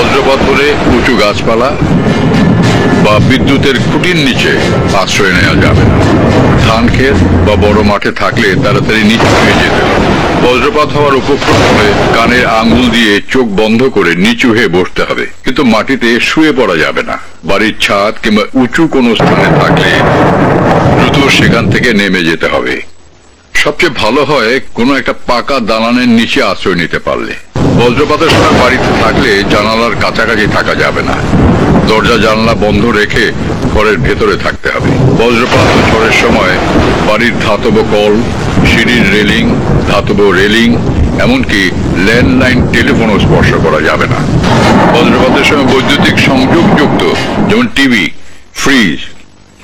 বজ্রপাত হলে উঁচু গাছপালা বা বিদ্যুতের খুঁটির নিচে আশ্রয় নেওয়া যাবে না। ধান ক্ষেত বা বড় মাঠে থাকলে তাড়াতাড়ি নিচু হয়ে যেতে বজ্রপাত হওয়ার উপক্রম হলে কানের আঙ্গুল দিয়ে চোখ বন্ধ করে নিচু হয়ে বসতে হবে। কিন্তু মাটিতে শুয়ে পড়া যাবে না। বাড়ির ছাদ কিংবা উঁচু কোনো স্থানে থাকলে দ্রুত সেখান থেকে নেমে যেতে হবে। সবচেয়ে ভালো হয় কোনো একটা পাকা দালানের নিচে আশ্রয় নিতে পারলে। বজ্রপাতের সময় বাড়িতে থাকলে জানালার কাছাকাছি থাকা যাবে না। দরজা, জানলা বন্ধ রেখে ঘরের ভেতরে থাকতে হবে। বজ্রপাত ঝড়ের সময় বাড়ির ধাতব কল, সিঁড়ির রেলিং, ধাতব রেলিং, এমনকি ল্যান্ডলাইন টেলিফোনও স্পর্শ করা যাবে না। বজ্রপাতের সময় বৈদ্যুতিক সংযোগযুক্ত যেমন টিভি, ফ্রিজ,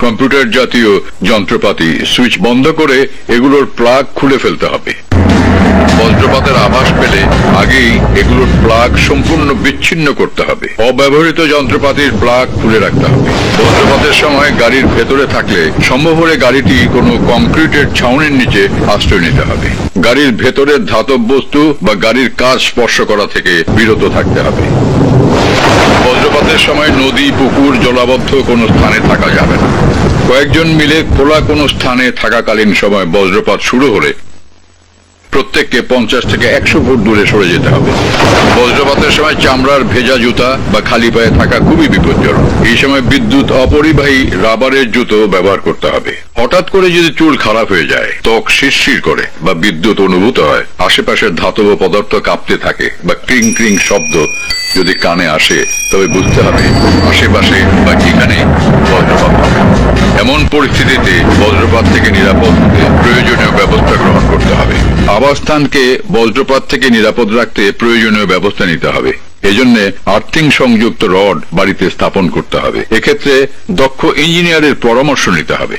কম্পিউটার জাতীয় যন্ত্রপাতি, সুইচ বন্ধ করে এগুলোর প্লাগ খুলে ফেলতে হবে। বজ্রপাতের আভাস পেলে আগেই এগুলোর প্লাগ সম্পূর্ণ বিচ্ছিন্ন করতে হবে। অব্যবহৃত যন্ত্রপাতির প্লাগ খুলে রাখতে হবে। বজ্রপাতের সময় গাড়ির ভেতরে থাকলে সম্ভব হলে গাড়িটি কোনো কংক্রিটের ছাউনির নিচে আশ্রয় নিতে হবে। গাড়ির ভেতরের ধাতব বস্তু বা গাড়ির কাজ স্পর্শ করা থেকে বিরত থাকতে হবে। বজ্রপাতের সময় নদী, পুকুর জলাবদ্ধ কোনো স্থানে থাকা যাবে না। কয়েকজন মিলে খোলা কোনো স্থানে থাকাকালীন সময় বজ্রপাত শুরু হলে প্রত্যেককে পঞ্চাশ থেকে একশো ফুট দূরে সরে যেতে হবে। বজ্রপাতের সময় চামড়ার ভেজা জুতা বা খালি পায়ে থাকা খুবই বিপজ্জনক। এই সময় বিদ্যুৎ অপরিবাহী রাবারের জুতো ব্যবহার করতে হবে। হঠাৎ করে যদি চুল খারাপ হয়ে যায়, ত্বক শিরশির করে বা বিদ্যুৎ অনুভূত হয়, আশেপাশের ধাতব পদার্থ কাঁপতে থাকে বা ক্রিং ক্রিং শব্দ যদি কানে আসে, তবে বুঝতে হবে আশেপাশে বা যেখানে বজ্রপাত এমন পরিস্থিতিতে বজ্রপাত থেকে নিরাপদ হতে প্রয়োজনীয় ব্যবস্থা গ্রহণ করতে হবে আবাসস্থানকে বজ্রপাত থেকে নিরাপদ রাখতে প্রয়োজনীয় ব্যবস্থা নিতে হবে। এজন্য আর্থিং সংযুক্ত রড বাড়িতে স্থাপন করতে হবে। এক্ষেত্রে দক্ষ ইঞ্জিনিয়ারের পরামর্শ নিতে হবে।